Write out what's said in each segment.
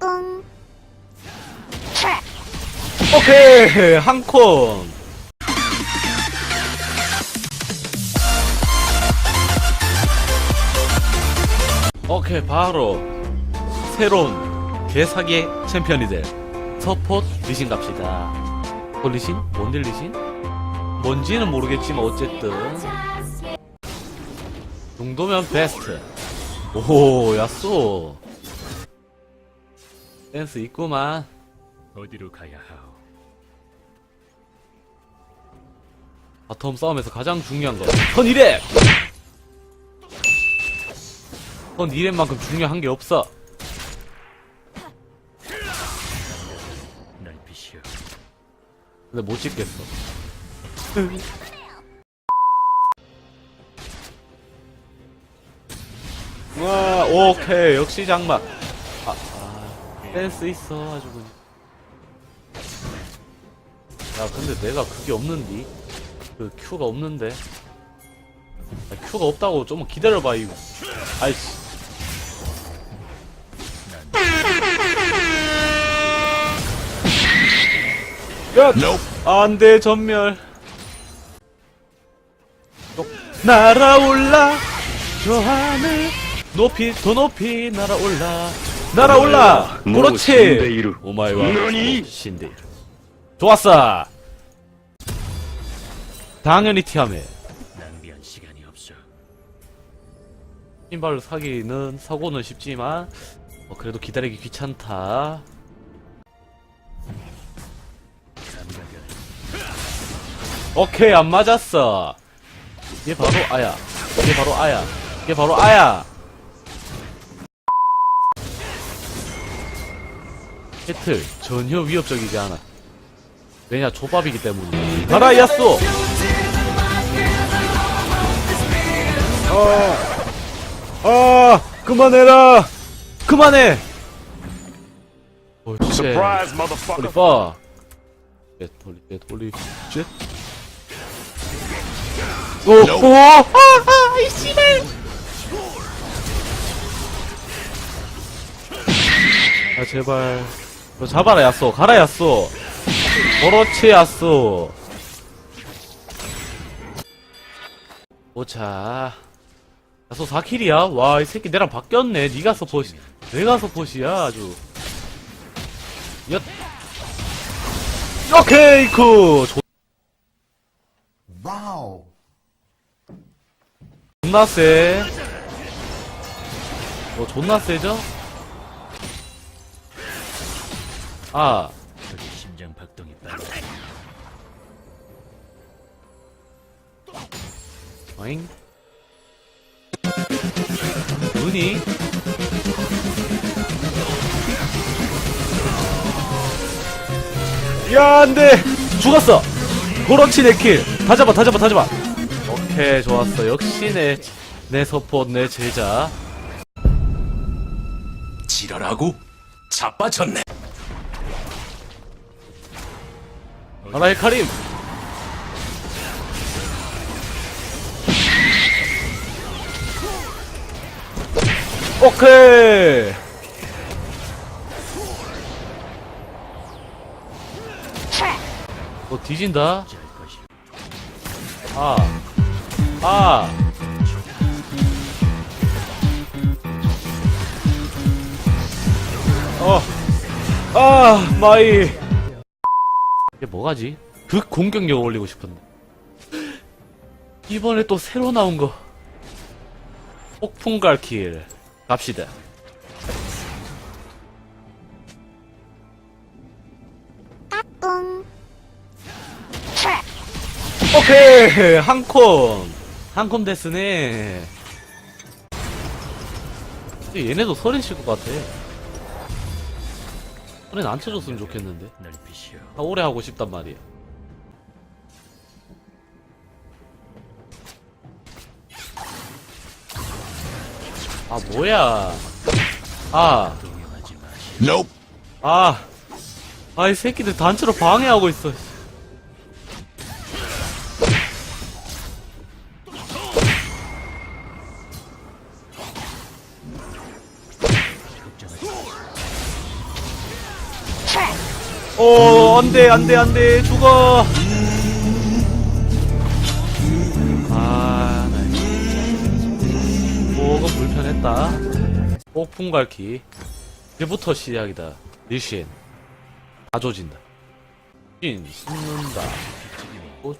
뿡. 오케이 한콘 오케이 바로 새로운 개사기 챔피언이 될 서폿 리신 갑시다 어 리신? 뭔데 리신? 뭔지는 모르겠지만 어쨌든 정도면 베스트 오 야쏘 센스 있구만 어디로 가야 하오? 바텀 싸움에서 가장 중요한 거. 선 2렙! 선 2렙만큼 중요한 게 없어. 날 비시오. 근데 못 찍겠어. 와, 오케이. 역시 장막. 센스 있어. 아주 그냥. 야, 근데 내가 그게 없는디? 그 Q가 없는데? 아, Q가 없다고 좀 기다려봐, 이거. 아이씨. 야! 안 돼, 전멸. 날아올라, 저 하늘. 높이, 더 높이 날아올라. 날아올라! 뭐 그렇지! 오마이와? 신데이루. 좋았어! 당연히 티하메. 낭비한 시간이 없어. 신발을 사기는, 사고는 쉽지만, 어, 그래도 기다리기 귀찮다. 감각은 오케이, 안 맞았어. 얘 바로 아야. 얘 바로 아야. 얘 바로 아야. 캐틀, 전혀 위협적이지 않아. 왜냐, 조밥이기 때문에. 가라, 야쏘! 아, 아, 그만해라! 그만해! 오, 쉣. Surprise, 홀리 motherfucker. 파. 쉣, 홀리, 쉣, 홀리, 쉣. 오, 오, 아, 아, 이 씨발. 아, 제발. 너 잡아라, 야쏘. 가라, 야쏘. 그렇지, 야쏘. 오차. 야쏘 4킬이야? 와, 이 새끼 내랑 바뀌었네. 니가 서폿이. 내가 서폿이야, 아주. 엿. 오케이, 굿. 조- 와우. 존나 세. 어, 존나 세죠? 아, 저기 심장 박동이 빨라. 어잉? 눈이? 야, 안 돼! 죽었어! 그렇지, 내 킬! 다 잡아, 다 잡아, 다 잡아! 오케이, 좋았어. 역시 내, 내 서폿, 내 제자. 지랄하고 자빠졌네. 하나의 카림! 오케이! 너 뒤진다? 짤 것이. 아. 아. 어. 아, 마이. 이게 뭐가지? 극 공격력 올리고 싶은데. 이번에 또 새로 나온 거. 폭풍갈길. 갑시다. 뿡. 오케이! 한콘 데스네. 근데 얘네도 서린 칠것 같아. 서린 안 쳐줬으면 좋겠는데. 아, 오래 하고 싶단 말이야. 아, 뭐야. 아, 동요하지 마시오. Nope. 아. 아, 이 새끼들 단체로 방해하고 있어. 어, 안 돼, 안 돼, 안 돼. 죽어. 아, 나 조금 불편했다. 폭풍 갈기. 이제부터 시작이다. 리신. 다 조진다. 신, 숨는다. 또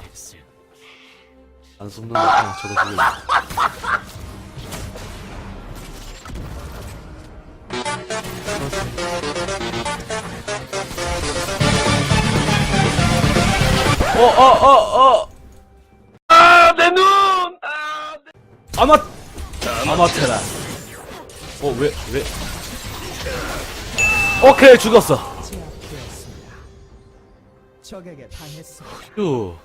패스. 안 숨는다. 저거 죽인다. 어, 어, 어, 어! 아, 내 눈! 아, 내... 아마, 아마테라. 어, 왜, 왜? 오케이, 죽었어. 적에게 당했습니다. 휴.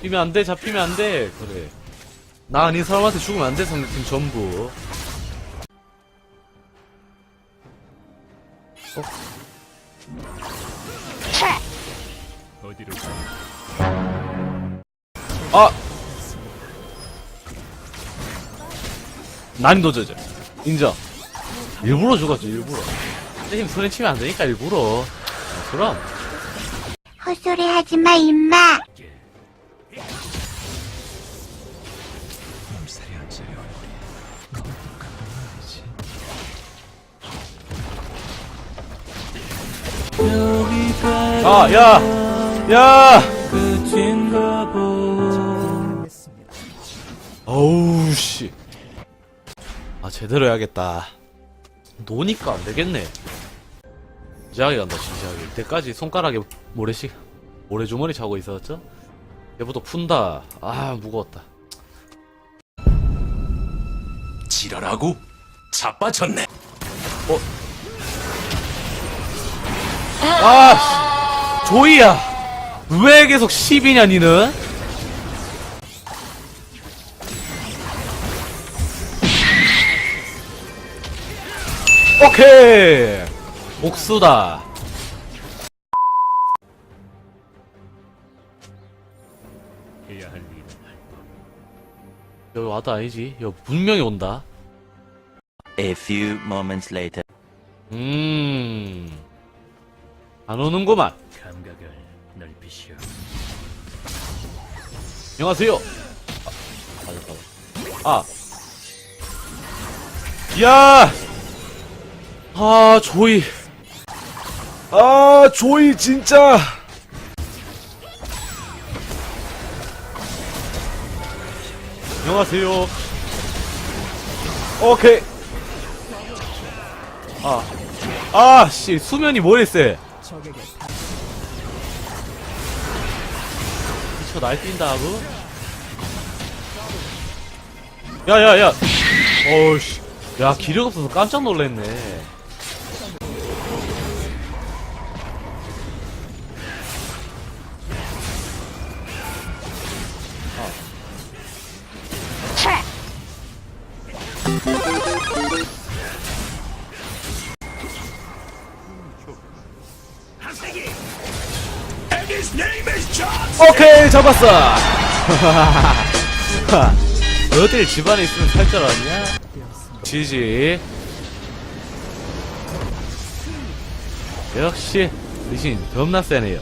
잡히면 안 돼, 잡히면 안 돼. 그래. 나 아닌 사람한테 죽으면 안 돼, 상대팀 전부. 어디로 아! 난이도 조절. 인정. 일부러 죽었죠, 일부러. 선생님 손에 치면 안 되니까 일부러. 아, 그럼. 헛소리 하지 마, 임마. 아, 야! 야! 어우, 씨. 아, 제대로 해야겠다. 노니까 안 되겠네. 진지하게 간다, 진지하게. 이때까지 손가락에 모래시, 모래주머니 차고 있었죠? 얘부터 푼다. 아, 무거웠다. 지랄하고 자빠졌네. 아, 씨. 조이야. 왜 계속 10이냐, 니는? 오케이. 복수다. 여기 와도 아니지. 여기 분명히 온다. A few moments later. 음. 안 오는구만. 넓히시오. 안녕하세요. 아, 아. 아. 야! 아, 조이. 아, 조이, 진짜. 안녕하세요. 오케이. 아. 아, 씨, 수면이 뭘 했어? 미쳐 날뛴다 하고. 야야야. 어우씨. 야 기력 없어서 깜짝 놀랐네 오케이 잡았어. 너들 집안에 있으면 살 줄 알았냐? 지지. 역시 리신 겁나 세네요